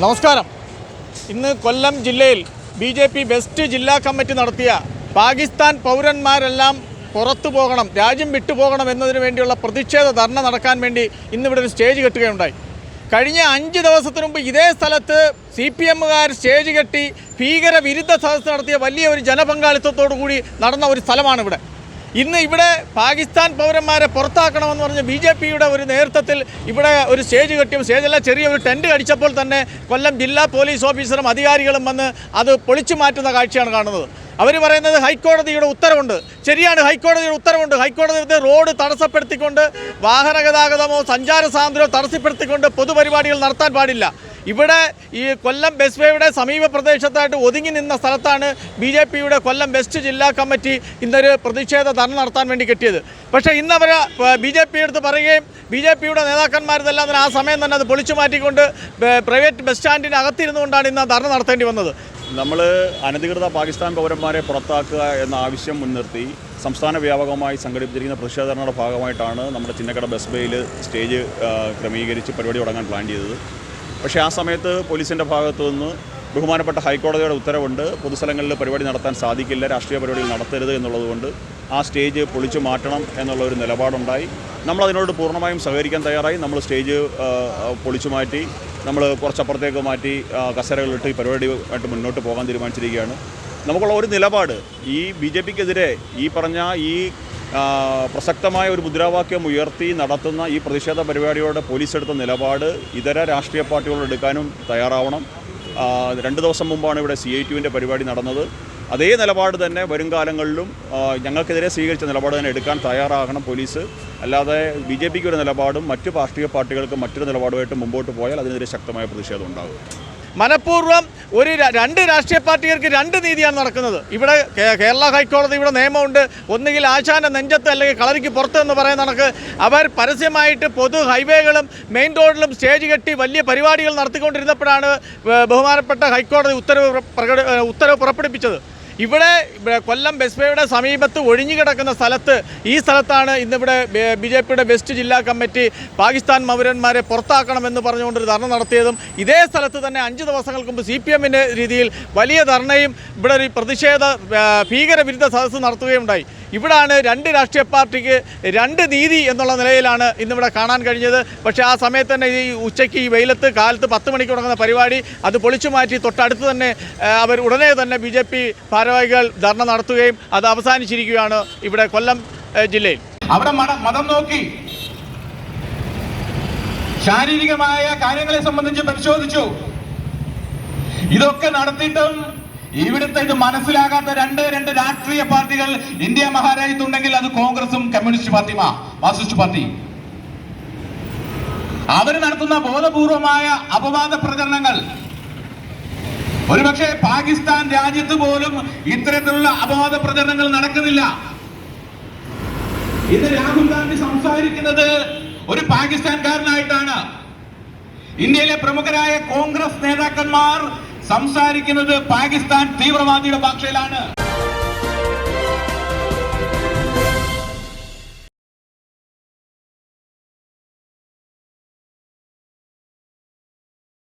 നമസ്കാരം. ഇന്ന് കൊല്ലം ജില്ലയിൽ ബി ജെ പി വെസ്റ്റ് ജില്ലാ കമ്മിറ്റി നടത്തിയ പാകിസ്ഥാൻ പൗരന്മാരെല്ലാം പുറത്തു പോകണം രാജ്യം വിട്ടുപോകണം എന്നതിനു വേണ്ടിയുള്ള പ്രതിഷേധ ധർണ നടക്കാൻ വേണ്ടി ഇന്നിവിടെ ഒരു സ്റ്റേജ് കെട്ടുകയുണ്ടായി. കഴിഞ്ഞ അഞ്ച് ദിവസത്തിന് മുമ്പ് ഇതേ സ്ഥലത്ത് സി പി എമ്മുകാർ സ്റ്റേജ് കെട്ടി ഭീകര വിരുദ്ധ സദസ്സ് നടത്തിയ വലിയ ഒരു ജനപങ്കാളിത്തത്തോടു കൂടി നടന്ന ഒരു സ്ഥലമാണ് ഇവിടെ ഇന്ന് ഇവിടെ പാകിസ്ഥാൻ പൗരന്മാരെ പുറത്താക്കണമെന്ന് പറഞ്ഞ് ബി ജെ പിയുടെ ഒരു നേതൃത്വത്തിൽ ഇവിടെ ഒരു സ്റ്റേജ് കെട്ടിയും സ്റ്റേജല്ല ചെറിയ ഒരു ടെന്റ് അടിച്ചപ്പോൾ തന്നെ കൊല്ലം ജില്ലാ പോലീസ് ഓഫീസറും അധികാരികളും വന്ന് അത് പൊളിച്ചു മാറ്റുന്ന കാഴ്ചയാണ് കാണുന്നത്. അവർ പറയുന്നത് ഹൈക്കോടതിയുടെ ഉത്തരവുണ്ട്. ശരിയാണ് ഹൈക്കോടതിയുടെ ഉത്തരവുണ്ട്. ഹൈക്കോടതി റോഡ് തടസ്സപ്പെടുത്തിക്കൊണ്ട് വാഹന ഗതാഗതമോ സഞ്ചാര സ്വാതന്ത്ര്യമോ തടസ്സപ്പെടുത്തിക്കൊണ്ട് പൊതുപരിപാടികൾ നടത്താൻ പാടില്ല. ഇവിടെ ഈ കൊല്ലം ബസ് വേയുടെ സമീപ പ്രദേശത്തായിട്ട് ഒതുങ്ങി നിന്ന സ്ഥലത്താണ് ബി ജെ പിയുടെ കൊല്ലം വെസ്റ്റ് ജില്ലാ കമ്മിറ്റി ഇന്നൊരു പ്രതിഷേധ ധർണ നടത്താൻ വേണ്ടി കെട്ടിയത്. പക്ഷേ ഇന്ന് അവർ ബി ജെ പി എടുത്ത് പറയുകയും ബി ജെ പിയുടെ നേതാക്കന്മാരിതെല്ലാം തന്നെ ആ സമയം തന്നെ അത് പൊളിച്ചു മാറ്റിക്കൊണ്ട് പ്രൈവറ്റ് ബസ് സ്റ്റാൻഡിന് കൊണ്ടാണ് ഇന്ന് ധർണ നടത്തേണ്ടി വന്നത്. നമ്മൾ അനധികൃത പാകിസ്ഥാൻ പൗരന്മാരെ പുറത്താക്കുക എന്ന ആവശ്യം മുൻനിർത്തി സംസ്ഥാന വ്യാപകമായി സംഘടിപ്പിച്ചിരിക്കുന്ന പ്രതിഷേധങ്ങളുടെ ഭാഗമായിട്ടാണ് നമ്മുടെ ചിന്നക്കട ബസ് ബേയിൽ സ്റ്റേജ് ക്രമീകരിച്ച് പരിപാടി തുടങ്ങാൻ പ്ലാൻ ചെയ്തത്. പക്ഷേ ആ സമയത്ത് പോലീസിന്റെ ഭാഗത്തു നിന്ന് ബഹുമാനപ്പെട്ട ഹൈക്കോടതിയുടെ ഉത്തരവുണ്ട്. പൊതുസ്ഥലങ്ങളിൽ പരിപാടി നടത്താൻ സാധിക്കില്ല രാഷ്ട്രീയ പരിപാടികൾ നടത്തരുത് എന്നുള്ളതുകൊണ്ട് ആ സ്റ്റേജ് പൊളിച്ചു മാറ്റണം എന്നുള്ള ഒരു നിലപാടുണ്ടായി. നമ്മൾ അതിനോട് പൂർണമായും സഹകരിക്കാൻ തയ്യാറായി. നമ്മൾ സ്റ്റേജ് പൊളിച്ചു മാറ്റി നമ്മൾ കുറച്ചപ്പുറത്തേക്ക് മാറ്റി കസേരകളിട്ട് ഈ പരിപാടിയുമായിട്ട് മുന്നോട്ട് പോകാൻ തീരുമാനിച്ചിരിക്കുകയാണ്. നമുക്കുള്ള ഒരു നിലപാട് ഈ ബി ജെ പിക്കെതിരെ ഈ പറഞ്ഞ ഈ പ്രസക്തമായ ഒരു മുദ്രാവാക്യം ഉയർത്തി നടത്തുന്ന ഈ പ്രതിഷേധ പരിപാടിയോട് പോലീസ് എടുത്ത നിലപാട് ഇതര രാഷ്ട്രീയ പാർട്ടികളോട് എടുക്കാനും തയ്യാറാവണം. രണ്ട് ദിവസം മുമ്പാണ് ഇവിടെ സി ഐ പരിപാടി നടന്നത്. അതേ നിലപാട് തന്നെ വരും കാലങ്ങളിലും ഞങ്ങൾക്കെതിരെ സ്വീകരിച്ച നിലപാട് തന്നെ എടുക്കാൻ തയ്യാറാകണം പോലീസ്. അല്ലാതെ ബി ജെ പിക്ക് ഒരു നിലപാടും മറ്റു രാഷ്ട്രീയ പാർട്ടികൾക്ക് മറ്റൊരു നിലപാടുമായിട്ട് മുമ്പോട്ട് പോയാൽ അതിനെതിരെ ശക്തമായ പ്രതിഷേധം ഉണ്ടാകും. മനഃപൂർവം ഒരു രണ്ട് രാഷ്ട്രീയ പാർട്ടികൾക്ക് രണ്ട് നീതിയാണ് നടക്കുന്നത്. ഇവിടെ കേരള ഹൈക്കോടതി ഇവിടെ നിയമമുണ്ട്. ഒന്നുകിൽ ആശാന്റെ നെഞ്ചത്ത് അല്ലെങ്കിൽ കളരിക്ക് പുറത്ത് എന്ന് പറയുന്ന കണക്ക് അവർ പരസ്യമായിട്ട് പൊതു ഹൈവേകളും മെയിൻ റോഡിലും സ്റ്റേജ് കെട്ടി വലിയ പരിപാടികൾ നടത്തിക്കൊണ്ടിരുന്നപ്പോഴാണ് ബഹുമാനപ്പെട്ട ഹൈക്കോടതി ഉത്തരവ് ഉത്തരവ് പുറപ്പെടുപ്പിച്ചത് ഇവിടെ കൊല്ലം ബെസ്ബയുടെ സമീപത്ത് ഒഴിഞ്ഞുകിടക്കുന്ന സ്ഥലത്ത് ഈ സ്ഥലത്താണ് ഇന്നിവിടെ ബി ജെ പിയുടെ വെസ്റ്റ് ജില്ലാ കമ്മിറ്റി പാകിസ്ഥാൻ മൗരന്മാരെ പുറത്താക്കണമെന്ന് പറഞ്ഞുകൊണ്ടൊരു ധർണ നടത്തിയതും ഇതേ സ്ഥലത്ത് തന്നെ അഞ്ച് ദിവസങ്ങൾക്ക് മുമ്പ് സി പി എമ്മിന്റെ രീതിയിൽ വലിയ ധർണയും ഇവിടെ ഒരു പ്രതിഷേധ ഭീകരവിരുദ്ധ സദസ്സ് നടത്തുകയുണ്ടായി. ഇവിടാണ് രണ്ട് രാഷ്ട്രീയ പാർട്ടിക്ക് രണ്ട് നീതി എന്നുള്ള നിലയിലാണ് ഇന്നിവിടെ കാണാൻ കഴിഞ്ഞത്. പക്ഷേ ആ സമയത്ത് തന്നെ ഈ ഉച്ചയ്ക്ക് ഈ വെയിലത്ത് കാലത്ത് പത്ത് മണിക്ക് തുടങ്ങുന്ന പരിപാടി അത് പൊളിച്ചു മാറ്റി തൊട്ടടുത്ത് തന്നെ അവർ ഉടനെ തന്നെ ബി ജെ പി ഭാരവാഹികൾ ധർണ നടത്തുകയും അത് അവസാനിച്ചിരിക്കുകയാണ് ഇവിടെ കൊല്ലം ജില്ലയിൽ. അവിടെ മത- നോക്കി. ശാരീരികമായ കാര്യങ്ങളെ സംബന്ധിച്ച് പരിശോധിച്ചു. ഇതൊക്കെ നടത്തിയിട്ടും ഇവിടുത്തെ ഇത് മനസ്സിലാകാത്ത രണ്ട് രണ്ട് രാഷ്ട്രീയ പാർട്ടികൾ ഇന്ത്യ മഹാരാജ്യത്തുണ്ടെങ്കിൽ അത് കോൺഗ്രസും കമ്മ്യൂണിസ്റ്റ് പാർട്ടിയുമാ മാർക്സിസ്റ്റ് പാർട്ടി. അവർ നടത്തുന്ന ബോധപൂർവമായ അപവാദ പ്രചരണങ്ങൾ. ഒരുപക്ഷെ പാകിസ്ഥാൻ രാജ്യത്ത് പോലും ഇത്തരത്തിലുള്ള അപവാദ പ്രചരണങ്ങൾ നടക്കുന്നില്ല. ഇന്ന് രാഹുൽ ഗാന്ധി സംസാരിക്കുന്നത് ഒരു പാകിസ്ഥാൻകാരനായിട്ടാണ്. ഇന്ത്യയിലെ പ്രമുഖരായ കോൺഗ്രസ് നേതാക്കന്മാർ സംസാരിക്കുന്നത് പാകിസ്ഥാൻ തീവ്രവാദിയുടെ ഭാഷയിലാണ്.